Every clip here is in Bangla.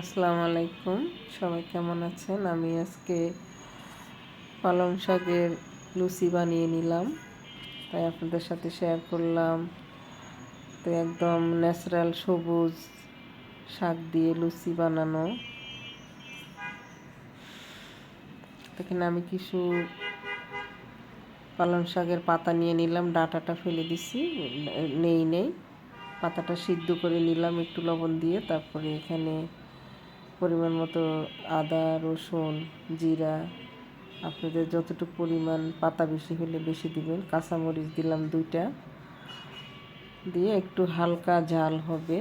আসসালামু আলাইকুম সবাই কেমন আছেন? আমি আজকে পালং শাকের লুচি বানিয়ে নিলাম। তাই আপনাদের সাথে শেয়ার করলাম। তো একদম ন্যাচারাল সবুজ শাক দিয়ে লুচি বানানো। এখানে আমি কিছু পালং শাকের পাতা নিয়ে নিলাম। ডাটাটা ফেলে দিছি। নেই নেই। পাতাটা সিদ্ধ করে নিলাম একটু লবণ দিয়ে। তারপরে এখানে পরিমাণ মতো আদা, রসুন, জিরা, আপনাদের যতটুকু পরিমাণ পাতা বেশি হলে বেশি দিবেন। কাঁচামরিচ দিলাম দুইটা। দিয়ে একটু হালকা ঝাল হবে।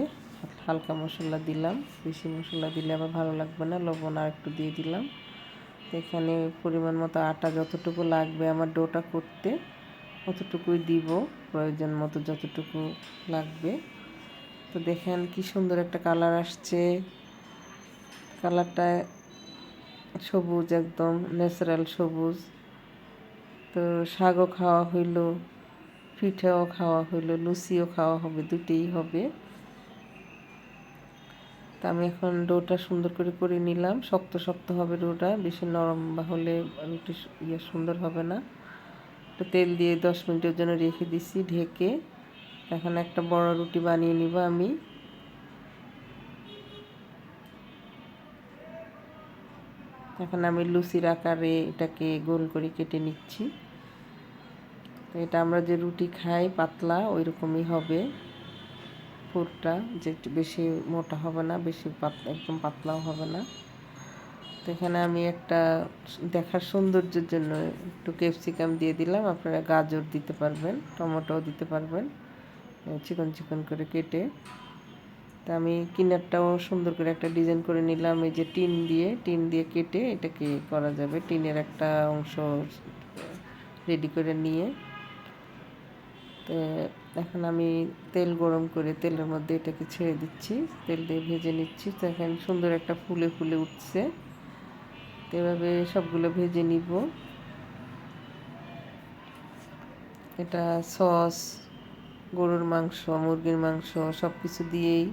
হালকা মশলা দিলাম। বেশি মশলা দিলে আবার ভালো লাগবে না। লবণ আর একটু দিয়ে দিলাম। এখানে পরিমাণ মতো আটা যতটুকু লাগবে আমার ডোটা করতে অতটুকুই দিব। প্রয়োজন মতো যতটুকু লাগবে। তো দেখেন কি সুন্দর একটা কালার আসছে। কালারটা সবুজ একদম, ন্যাচারাল সবুজ। তো শাকও খাওয়া হইল, পিঠাও খাওয়া হইল, লুচিও খাওয়া হবে দুটেই হবে। তা আমি এখন ডোটা সুন্দর করে করে নিলাম, শক্ত শক্ত হবে ডোটা, বেশি নরম বা হলে রুটি ইয়ে সুন্দর হবে না। তো তেল দিয়ে দশ মিনিটের জন্য রেখে দিছি ঢেকে। এখন একটা বড় রুটি বানিয়ে নিব আমি। এখন আমি লুচির আকারে এটাকে গোল করে কেটে নিচ্ছি। তো এটা আমরা যে রুটি খাই, পাতলা ওই রকমই হবে। পুরটা যে বেশি মোটা হবে না, বেশি পাতলা একদম পাতলাও হবে না। তো এখানে আমি একটা দেখার সৌন্দর্যের জন্য একটু ক্যাপসিকাম দিয়ে দিলাম। আপনারা গাজর দিতে পারবেন, টমেটোও দিতে পারবেন। চিকন চিকন করে কেটে। তা আমি কিনারটাও সুন্দর করে একটা ডিজাইন করে নিলাম, এই যে টিন দিয়ে টিন দিয়ে কেটে এটাকে করা যাবে। টিনের একটা অংশ রেডি করে নিয়ে। তো এখন আমি তেল গরম করে তেলের মধ্যে এটাকে ছেড়ে দিচ্ছি, তেল দিয়ে ভেজে নিচ্ছি। তো এখন সুন্দর একটা ফুলে ফুলে উঠছে। তো এভাবে সবগুলো ভেজে নিব। এটা সস, গরুর মাংস, মুরগির মাংস সব কিছু দিয়েই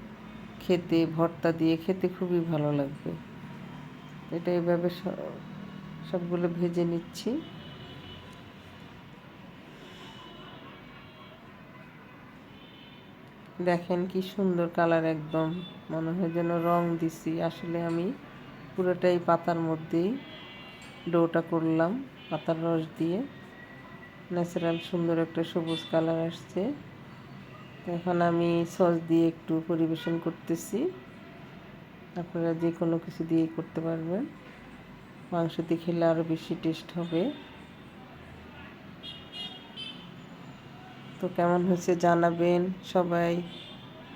খেতে, ভর্তা দিয়ে খেতে খুবই ভালো লাগবে। এটা এভাবে সবগুলো ভেজে নিচ্ছি। দেখেন কি সুন্দর কালার একদম। মনে হয় যেন রং দিছি। আসলে আমি পুরোটাই পাতার মধ্যেই ডোটা করলাম, পাতার রস দিয়ে। ন্যাচারাল সুন্দর একটা সবুজ কালার আসছে। এখন আমি সস দিয়ে একটু পরিবেশন করতেছি। আপনারা যে কোনো কিছু দিয়ে করতে পারবেন। মাংস দিয়ে খেলে আরও বেশি টেস্ট হবে। তো কেমন হয়েছে জানাবেন সবাই।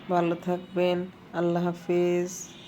ভালো থাকবেন। আল্লাহ হাফেজ।